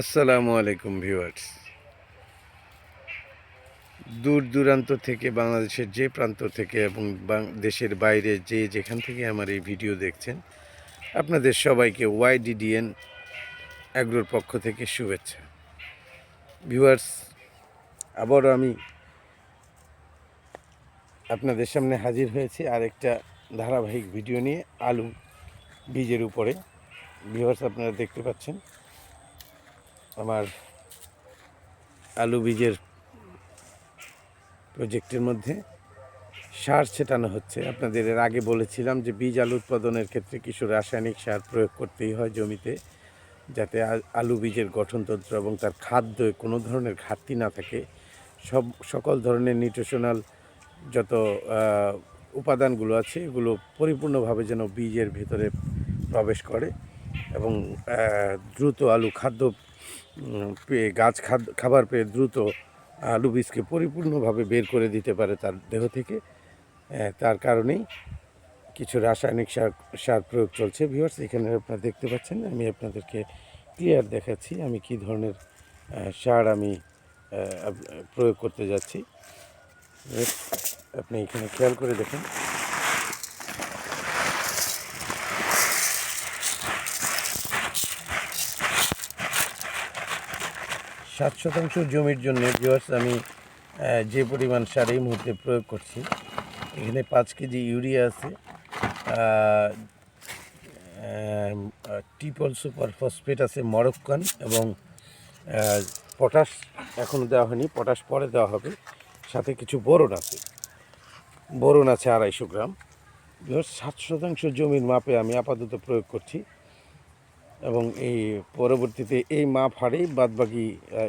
আসসালামু আলাইকুম ভিউয়ার্স। দূর দূরান্ত থেকে বাংলাদেশের যে প্রান্ত থেকে এবং দেশের বাইরে যে যেখান থেকে আমার এই ভিডিও দেখছেন, আপনাদের সবাইকে ওয়াইডিডিএন অ্যাগ্রোর পক্ষ থেকে শুভেচ্ছা। ভিউয়ার্স, আবারও আমি আপনাদের সামনে হাজির হয়েছি আরেকটা ধারাবাহিক ভিডিও নিয়ে আলু বীজের উপরে। ভিউয়ার্স, আপনারা দেখতে পাচ্ছেন আমার আলু বীজের প্রজেক্টের মধ্যে সার ছেটানো হচ্ছে। আপনাদের এর আগে বলেছিলাম যে বীজ আলু উৎপাদনের ক্ষেত্রে কিছু রাসায়নিক সার প্রয়োগ করতেই হয় জমিতে, যাতে আলু বীজের গঠনতন্ত্র এবং তার খাদ্য কোনো ধরনের ঘাটতি না থাকে। সব, সকল ধরনের নিউট্রিশনাল যত উপাদানগুলো আছে, এগুলো পরিপূর্ণভাবে যেন বীজের ভেতরে প্রবেশ করে এবং দ্রুত আলু খাদ্য পেয়ে, গাছ খাবার পেয়ে দ্রুত আলু বীজকে পরিপূর্ণভাবে বের করে দিতে পারে তার দেহ থেকে। তার কারণেই কিছু রাসায়নিক সার সার প্রয়োগ চলছে। ভিউয়ার্স, এখানে আপনারা দেখতে পাচ্ছেন, আমি আপনাদেরকে ক্লিয়ার দেখাচ্ছি আমি কি ধরনের সার আমি প্রয়োগ করতে যাচ্ছি। আপনি এখানে খেয়াল করে দেখেন। সাত শতাংশ জমির জন্য ভিউয়ার্স আমি যে পরিমাণ সার এই মুহূর্তে প্রয়োগ করছি, এখানে পাঁচ কেজি ইউরিয়া আছে ট্রিপল সুপার ফসফেট আছে মরক্কান এবং পটাশ এখনও দেওয়া হয়নি পটাশ পরে দেওয়া হবে, সাথে কিছু বোরন আছে বোরন আছে আড়াইশো গ্রাম সাত শতাংশ জমির মাপে আমি আপাতত প্রয়োগ করছি এবং এই পরবর্তীতে এই মাপ হারেই বাদবাকি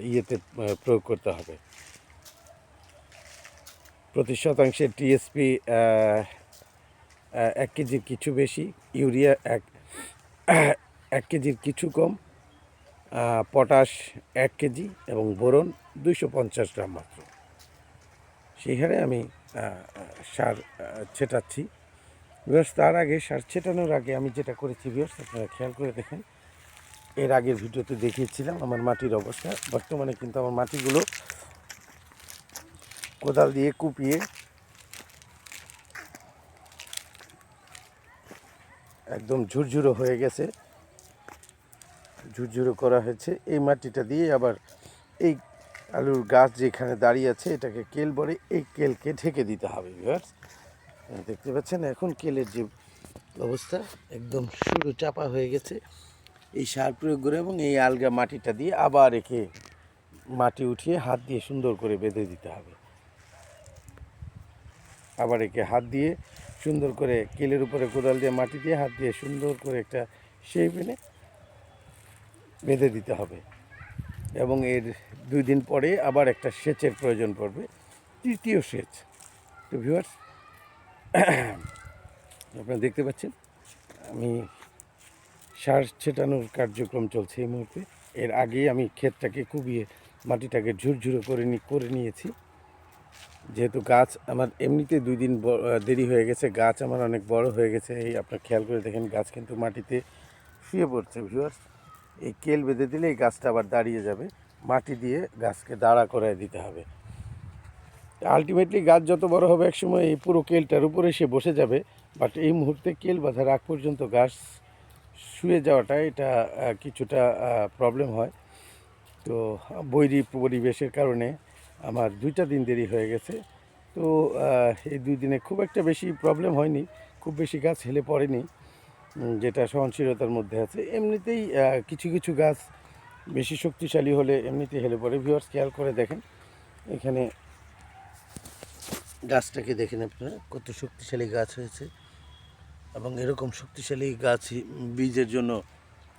ইয়েতে প্রয়োগ করতে হবে। প্রতি শতাংশে টিএসপি এক কেজির কিছু বেশি, ইউরিয়া এক এক কেজির কিছু কম পটাশ এক কেজি এবং বোরন দুইশো পঞ্চাশ গ্রাম মাত্র। সেই হারে আমি সার ছেটাচ্ছি। বিকজ তার আগে সার ছেটানোর আগে আমি যেটা করেছি বিকজ আপনারা খেয়াল করে দেখেন এর আগের ভিডিওতে দেখিয়েছিলাম আমার মাটির অবস্থা। বর্তমানে কিন্তু আমার মাটিগুলো কোদাল দিয়ে কুপিয়ে একদম ঝুরঝুরো হয়ে গেছে। ঝুরঝুরো করা হয়েছে। এই মাটিটা দিয়ে আবার এই আলুর গাছ যেখানে দাঁড়িয়ে আছে, এটাকে কেল বলে, এই কেলকে ঢেকে দিতে হবে ভিউয়ার্স দেখতে পাচ্ছেন, এখন কেলের যে অবস্থা, একদম শুরু চাপা হয়ে গেছে। এই সার প্রয়োগ করে এবং এই আলগা মাটিটা দিয়ে আবার একে মাটি উঠিয়ে হাত দিয়ে সুন্দর করে বেঁধে দিতে হবে। আবার একে হাত দিয়ে সুন্দর করে কেলের উপরে কোদাল দিয়ে মাটি দিয়ে হাত দিয়ে সুন্দর করে একটা শেপ এনে বেঁধে দিতে হবে এবং এর দুই দিন পরে আবার একটা সেচের প্রয়োজন পড়বে, তৃতীয় সেচ। তো ভিউয়ার্স আপনারা দেখতে পাচ্ছেন, আমি সার ছেটানোর কার্যক্রম চলছে এই মুহূর্তে। এর আগেই আমি ক্ষেতটাকে কুবিয়ে মাটিটাকে ঝুরঝুরো করে নি, করে নিয়েছি। যেহেতু গাছ আমার এমনিতে দুই দিন দেরি হয়ে গেছে, গাছ আমার অনেক বড় হয়ে গেছে। এই আপনার খেয়াল করে দেখেন, গাছ কিন্তু মাটিতে শুয়ে পড়ছে ভিউয়ার্স এই কেল বেঁধে দিলে এই গাছটা আবার দাঁড়িয়ে যাবে। মাটি দিয়ে গাছকে দাঁড়া করায় দিতে হবে। আলটিমেটলি গাছ যত বড় হবে, একসময় এই পুরো কেলটার উপরে সে বসে যাবে। বাট এই মুহূর্তে কেল বাঁধার আগ পর্যন্ত গাছ শুয়ে যাওয়াটা এটা কিছুটা প্রবলেম হয়। তো, বৈরী পরিবেশের কারণে আমার দুইটা দিন দেরি হয়ে গেছে। তো এই দুই দিনে খুব একটা বেশি প্রবলেম হয়নি, খুব বেশি গাছ হেলে পড়েনি যেটা সহনশীলতার মধ্যে আছে। এমনিতেই কিছু কিছু গাছ বেশি শক্তিশালী হলে এমনিতেই হেলে পড়ে। ভিউয়ার্স খেয়াল করে দেখেন। এখানে গাছটাকে দেখেন আপনারা, কত শক্তিশালী গাছ হয়েছে। এবং এরকম শক্তিশালী গাছ বীজের জন্য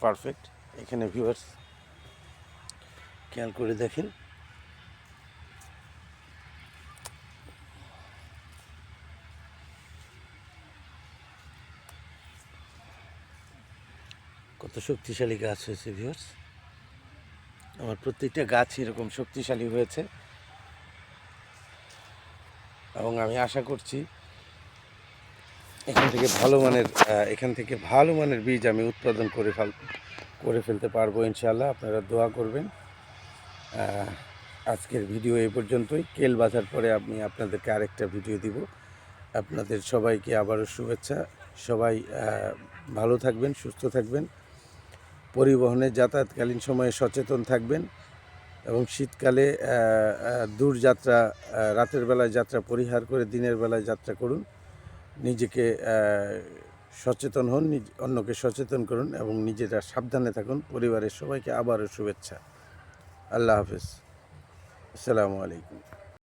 পারফেক্ট এখানে ভিউয়ার্স খেয়াল করে দেখেন। কত শক্তিশালী গাছ হয়েছে ভিউয়ার্স আমার প্রত্যেকটা গাছ এরকম শক্তিশালী হয়েছে। এবং আমি আশা করছি এখান থেকে ভালো মানের এখান থেকে ভালো মানের বীজ আমি উৎপাদন করে ফেল, করে ফেলতে পারব ইনশাল্লাহ আপনারা দোয়া করবেন। আজকের ভিডিও এই পর্যন্তই। কেল বাঁধার পরে আমি আপনাদেরকে আরেকটা ভিডিও দিব। আপনাদের সবাইকে আবারও শুভেচ্ছা। সবাই ভালো থাকবেন, সুস্থ থাকবেন। পরিবহনে যাতায়াতকালীন সময়ে সচেতন থাকবেন এবং শীতকালে দূর যাত্রা রাতের বেলায় যাত্রা, পরিহার করে দিনের বেলায় যাত্রা করুন। নিজেকে সচেতন হন অন্যকে সচেতন করুন এবং নিজেরা সাবধানে থাকুন। পরিবারের সবাইকে আবারও শুভেচ্ছা। আল্লাহ হাফিজ। আসসালামু আলাইকুম।